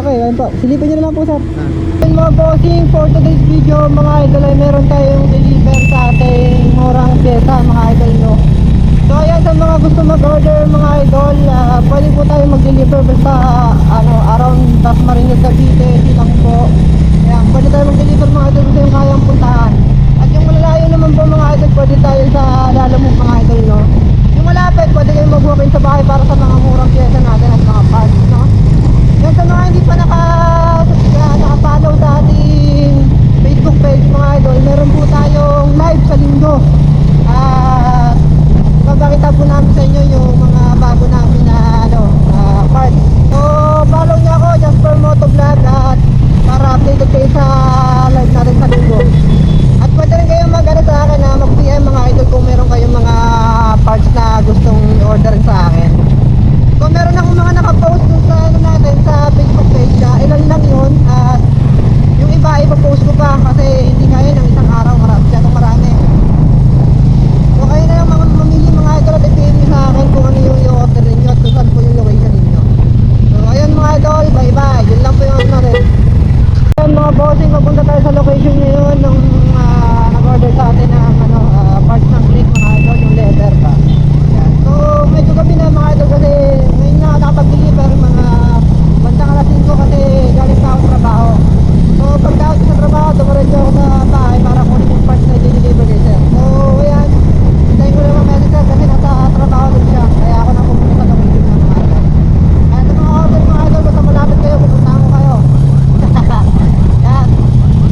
Okay, ayun po. Silipin nyo na lang po, sir. Ah. Ayun mga bossing, for today's video, mga idol, ay meron tayong deliver sa ating murang pyesa, mga idol, no? So, ayan, sa mga gusto mag-order, mga idol, ah, pwede po tayo mag-deliver basta, ah, ano, around Tasmariñas, Cavite, hindi lang po. Ayan, pwede tayo mag-deliver, mga idol, kung yung kayang puntahan. At yung malalayo naman po, mga idol, pwede tayo sa Lalamove, mga idol, no? Yung malapit, pwede kayong mag-walk-in sa bahay para sa mga murang pyesa natin at mga parts, no? Yan sa mga hindi pa naka, uh, naka-follow sa ating Facebook page mga idol, meron po tayong live sa linggo. At papakita po namin sa inyo yung mga bago namin na ano, ah, parts. So, follow niyo ako, Jasper Moto Vlog at para updated kayo sa live natin sa linggo. At pwede rin kayo mag-ano sa akin na mag-PM mga idol kung meron kayong mga parts na orderin sa akin. Kung meron akong mga nakapost dun sa ano natin sa Facebook page, ah, ilan lang yun at yung iba ipapost ko pa kasi hindi kaya ng isang araw marami siya marami. So kayo na lang mga mamili mga idol at i-PM nyo sa akin kung ano yung i-order ninyo at kung saan po yung location ninyo. So ayun mga idol, bye bye. Yun lang po yung ano natin. Ayun mga bossing, mapunta tayo sa location ngayon ng ah, nag-order sa atin ng ano, ah, parts ng click mga idol, yung leather pa. Yan. So medyo gabi na mga idol kasi ngayon na nakapag-deliver mga bandang alas 5 kasi galing pa ako sa trabaho. So pagka sa trabaho, dumaretso ako sa bahay para kunin yung parts na i-deliver kay sir. So ayan, hintayin ko lang ang message sir kasi nasa trabaho din siya. Kaya ako na pupunta sa location ng mga idol. Kaya sa mga order mga idol, basta malapit kayo, pupuntahan ko kayo. Yan.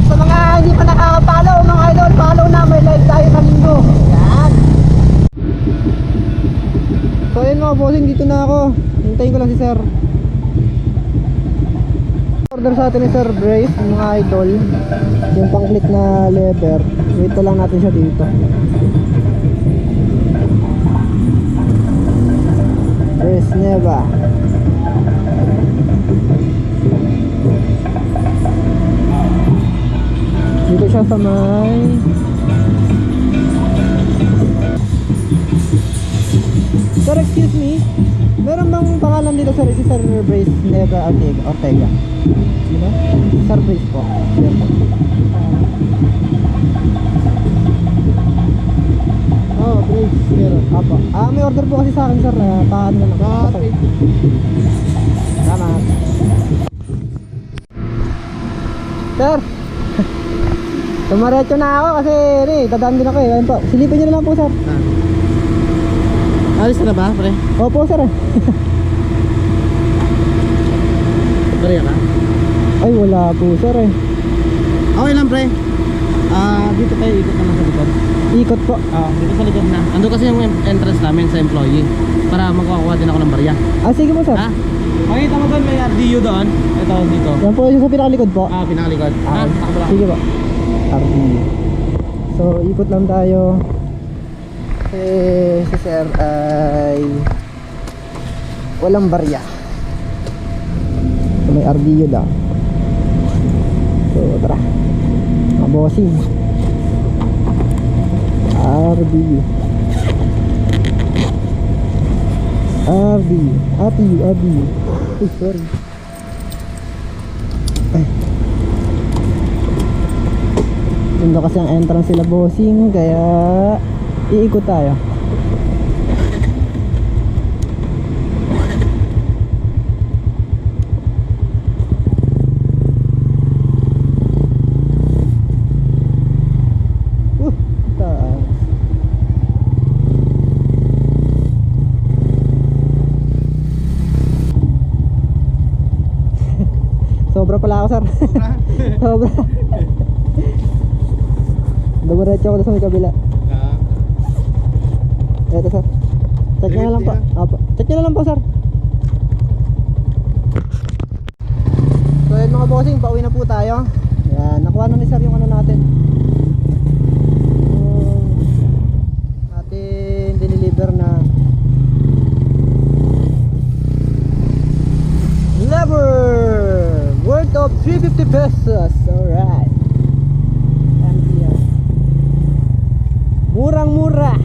Sa mga hindi pa nakaka-follow, mga idol, follow na, may live tayo sa linggo. Yan. So ayun mga dito na ako. Hintayin ko lang si sir. Order sa atin ni Sir Brace, mga idol. Yung pang-click na leather. Wait lang natin siya dito. Brace Neva. Dito siya sa may Meron bang pangalan dito sir? Si Sir Brace Neva Ortega. Ortega. Sino? Sir Brace po. Yan po. Oh, Brace. Meron. Apo. Ah, may order po kasi sa akin sir. Uh, paano na lang. Okay. Salamat. Sir. Tumaretso na ako kasi rin, dadaan din ako eh. Ayun po. Silipin niyo na lang po sir. Ah. Alis na ba, pre? Opo sir. Kaya ka? Ay wala po sir eh. Okay lang, pre. Ah, dito tayo ikot naman sa likod. Ikot po. Ah, dito sa likod na. Ando kasi yung entrance namin sa employee para magkukuha din ako ng barya. Ah sige po sir. Ha? Makita mo doon, may RDU doon. Ito, dito. Yan po yung sa pinakalikod po. Ah, pinakalikod. Ah, Ah, nakabala. sige po. RD. So, ikot lang tayo. Kasi si Sir ay walang barya. So, may RDU daw. So, tara. Mga bossing. RDU. RDU. RDU. RDU. Uy, sorry. Mundo kasi ang entrance sila bossing kaya iikot tayo. Sobra pala ako sir. Sobra. Dumiretso ako sa may kabila. Ito sir. Check na lang po. Apo. Check na lang po sir. So yun mga bossing, pauwi na po tayo. Yan, nakuha na ni sir yung ano natin. Um, natin dineliver na lever worth of 350 pesos. Alright. Murang-mura.